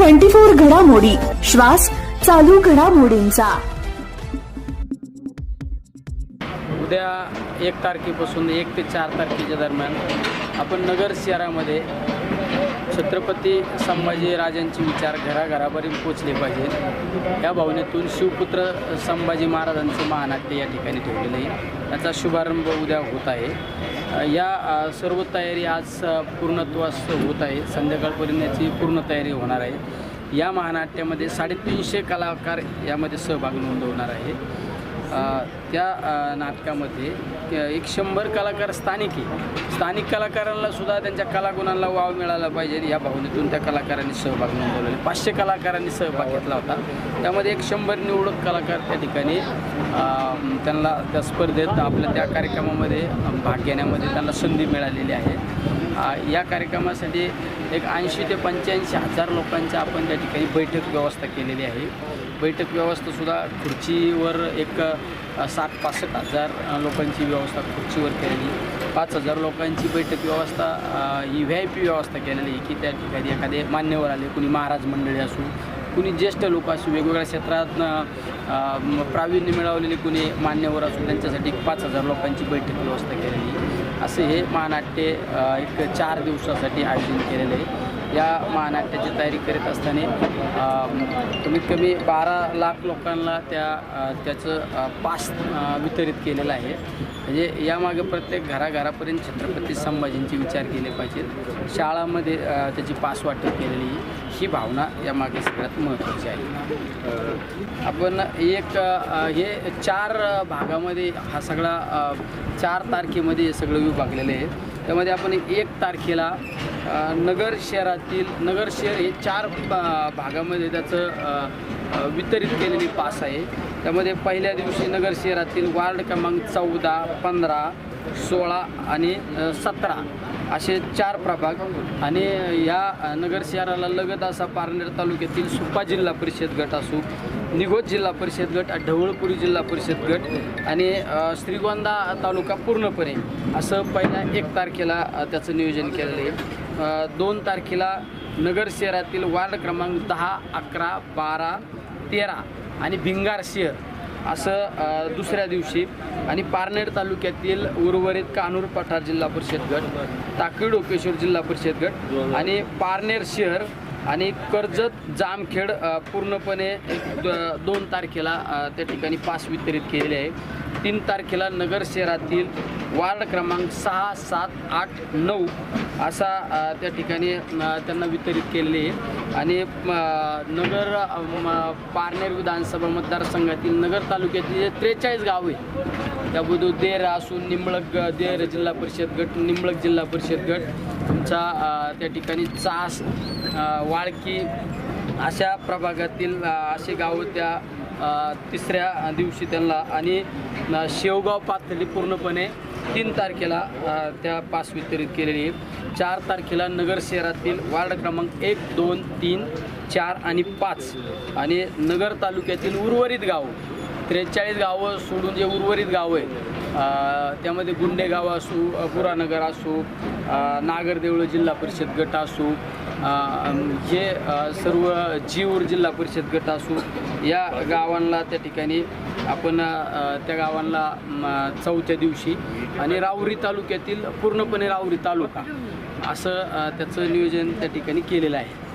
Twenty four घडामोडी. श्वास चालू घडामोडींचा. उद्या एक तारखेपासून एक ते चार तारखेच्या दरम्यान आपण नगर शहरामध्ये छत्रपती संभाजी राजांचे विचार घराघरापर्यंत पोचले पाहिजेत या भावनेतून शिवपुत्र संभाजी महाराजांचं महानाट्य या ठिकाणी ठेवलेलं आहे. त्याचा शुभारंभ उद्या होत आहे. या सर्व तयारी आज पूर्णत्वास होत आहे. संध्याकाळपर्यंत याची पूर्ण तयारी होणार आहे. या महानाट्यामध्ये साडेतीनशे कलाकार यामध्ये सहभाग नोंदवणार आहे. त्या नाटकामध्ये एक शंभर कलाकार स्थानिक आहे स्थानिक कलाकारांना सुद्धा त्यांच्या कलागुणांना वाव मिळाला पाहिजे. या भावनेतून त्या कलाकारांनी सहभाग नोंदवलेला पाचशे कलाकारांनी सहभाग घेतला होता. त्यामध्ये एक शंभर निवडक कलाकार त्या ठिकाणी त्यांना त्या स्पर्धेत आपल्या त्या कार्यक्रमामध्ये भाग घेण्यामध्ये त्यांना संधी मिळालेली आहे. या कार्यक्रमासाठी एक ऐंशी ते पंच्याऐंशी हजार लोकांच्या आपण त्या ठिकाणी बैठक व्यवस्था केलेली आहे. बैठक व्यवस्थासुद्धा खुर्चीवर एक सात साठ पासष्ट हजार लोकांची व्यवस्था खुर्चीवर केलेली. पाच हजार लोकांची बैठक व्यवस्था ही व्ही आय पी व्यवस्था केलेली आहे की त्या ठिकाणी एखादे मान्यवर आले कुणी महाराज मंडळी असू कुणी ज्येष्ठ लोक असू वेगवेगळ्या क्षेत्रात प्रावीण्य मिळवलेले कुणी मान्यवर असू त्यांच्यासाठी एक पाच हजार लोकांची बैठक व्यवस्था केलेली असे हे महानाट्य एक चार दिवसासाठी आयोजन केलेलं आहे. या महानाट्याची तयारी करीत असताना कमीत कमी बारा लाख लोकांना त्या त्याचं पास वितरित केलेलं आहे म्हणजे यामागे प्रत्येक घराघरापर्यंत छत्रपती संभाजींचे विचार केले पाहिजेत शाळामध्ये त्याची पास वाटप केलेली आहे. ही भावना यामागे सगळ्यात महत्त्वाची आहे. आपण एक हे चार भागामध्ये हा सगळा चार तारखेमध्ये हे सगळं विभागलेलं आहे त्यामध्ये आपण एक तारखेला नगर शहरातील नगर शहर हे चार भागामध्ये त्याचं वितरित केलेली पास आहे. त्यामध्ये पहिल्या दिवशी नगर शहरातील वार्ड क्रमांक चौदा पंधरा सोळा आणि सतरा असे चार प्रभाग आणि या नगर शहराला लगत असा पारनेर तालुक्यातील सुप्पा जिल्हा परिषद गट असू निघोज जिल्हा परिषद गट ढवळपुरी जिल्हा परिषद गट आणि श्रीगोंदा तालुका पूर्णपणे असं पहिल्या एक तारखेला त्याचं नियोजन केलेलं आहे. दोन तारखेला नगर शहरातील वार्ड क्रमांक दहा अकरा बारा तेरा आणि भिंगार शहर असं दुसऱ्या दिवशी आणि पारनेर तालुक्यातील उर्वरित कानूर पठार जिल्हा परिषद गट टाकळी डोकेश्वर जिल्हा परिषद गट आणि पारनेर शहर आणि कर्जत जामखेड पूर्णपणे द- दोन तारखेला त्या ठिकाणी पास वितरित केलेले आहे. तीन तारखेला नगर शहरातील वार्ड क्रमांक सहा सात आठ नऊ असा त्या ठिकाणी त्यांना वितरित केलेले आहे. आणि नगर म, पारनेर विधानसभा मतदारसंघातील नगर तालुक्यातील जे त्रेचाळीस गाव आहे त्याबद्दल देर असून निंबळक ग- देर जिल्हा परिषद गट निंबळक जिल्हा परिषद गट तुमचा त्या ठिकाणी चास वाळकी अशा प्रभागातील असे गावं त्या तिसऱ्या दिवशी त्यांना आणि शेवगाव पातळी पूर्णपणे तीन तारखेला त्या पास वितरित केलेली आहे. चार तारखेला नगर शहरातील वार्ड क्रमांक एक दोन तीन चार आणि पाच आणि नगर तालुक्यातील उर्वरित गावं त्रेचाळीस गावं सोडून जे उर्वरित गावं आहे त्यामध्ये गुंडेगाव असू पुरानगर असू नागरदेवळ जिल्हा परिषद गट असू हे सर्व जीवर जिल्हा परिषद गट असू या गावांना त्या ठिकाणी आपण त्या गावांना चौथ्या दिवशी आणि रावरी तालुक्यातील पूर्णपणे रावरी तालुका असं त्याचं नियोजन त्या ठिकाणी केलेलं आहे.